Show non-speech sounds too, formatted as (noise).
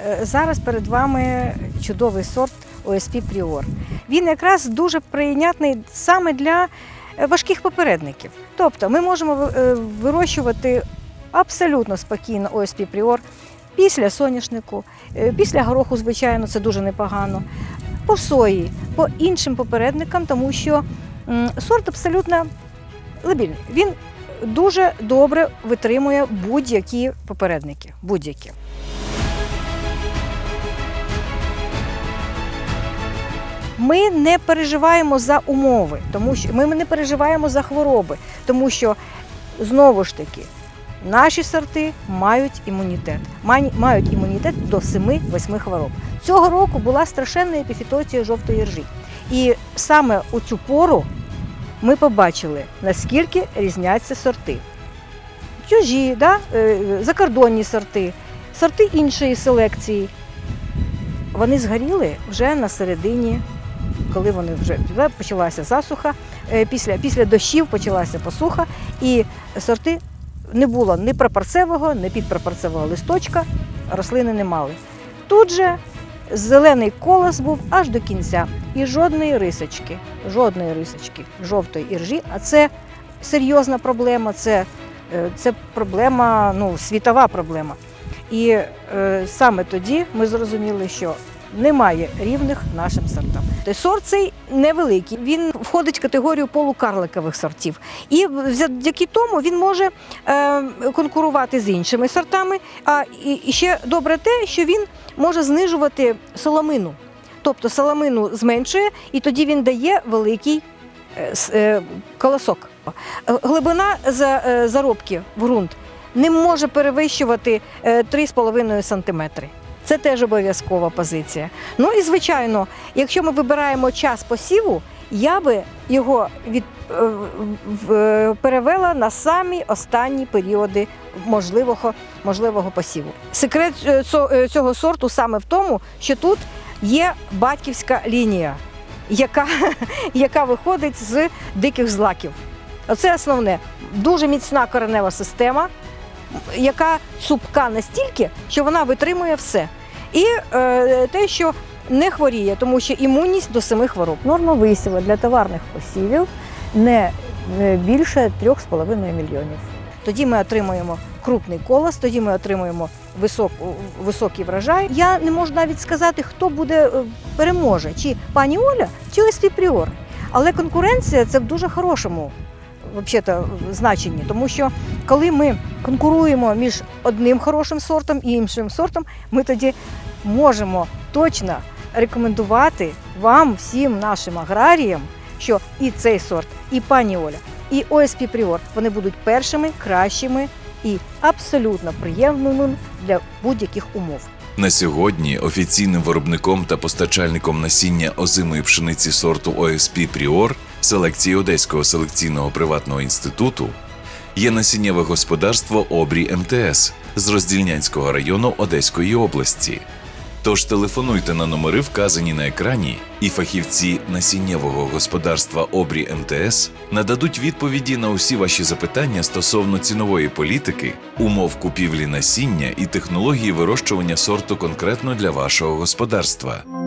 Е, Зараз перед вами чудовий сорт ОСП Пріор. Він якраз дуже прийнятний саме для е, важких попередників. Тобто ми можемо е, вирощувати абсолютно спокійно ОСП Пріор після соняшнику, після гороху, звичайно, це дуже непогано, по сої, по іншим попередникам, тому що сорт абсолютно лабільний. Він дуже добре витримує будь-які попередники. Будь-які. Ми не переживаємо за умови, тому що ми не переживаємо за хвороби, тому що знову ж таки наші сорти мають імунітет. Мають імунітет до 7-8 хвороб. Цього року була страшенна епіфітоція жовтої ржі. І саме у цю пору ми побачили, наскільки різняться сорти. Чужі, да? е, закордонні сорти, сорти іншої селекції. Вони згоріли вже на середині, коли вони вже почалася засуха. е, Після, після дощів почалася посуха, і сорти не було ні прапорцевого, ні підпрапорцевого листочка, рослини не мали. Тут же зелений колос був аж до кінця. І жодної рисочки, жодної рисочки жовтої іржі, а це серйозна проблема, це, е, це проблема, ну, світова проблема. І е, саме тоді ми зрозуміли, що немає рівних нашим сортам. Сорт цей невеликий, він входить в категорію полукарликових сортів. І завдяки тому він може е, конкурувати з іншими сортами. А і, ще добре те, що він може знижувати соломину. Тобто соломину зменшує, і тоді він дає великий е, е, колосок. Глибина за- заробки в ґрунт не може перевищувати е, 3,5 см. Це теж обов'язкова позиція. Ну і звичайно, якщо ми вибираємо час посіву, я би його від, е, е, перевела на самі останні періоди можливого, можливого посіву. Секрет е, цього сорту саме в тому, що тут є батьківська лінія, яка, (laughs) яка виходить з диких злаків. Оце основне. Дуже міцна коренева система, яка цупка настільки, що вона витримує все. І е, те, що не хворіє, тому що імунність до семи хвороб. Норма висіва для товарних посівів не е, більше 3,5 мільйонів. Тоді ми отримуємо крупний колос, тоді ми отримуємо висок, високий врожай. Я не можу навіть сказати, хто буде е, переможе, чи пані Оля, чи ОСП Пріор. Але конкуренція це в дуже хорошому взагалі, значенні, тому що коли ми конкуруємо між одним хорошим сортом і іншим сортом, ми тоді можемо точно рекомендувати вам, всім нашим аграріям, що і цей сорт, і пані Оля, і ОСП Пріор вони будуть першими, кращими і абсолютно приємними для будь-яких умов. На сьогодні офіційним виробником та постачальником насіння озимої пшениці сорту ОСП Пріор селекції Одеського селекційного приватного інституту є насіннєве господарство Обрі МТС з Роздільнянського району Одеської області. Тож телефонуйте на номери, вказані на екрані, і фахівці насіннєвого господарства Обрі МТС нададуть відповіді на усі ваші запитання стосовно цінової політики, умов купівлі насіння і технології вирощування сорту конкретно для вашого господарства.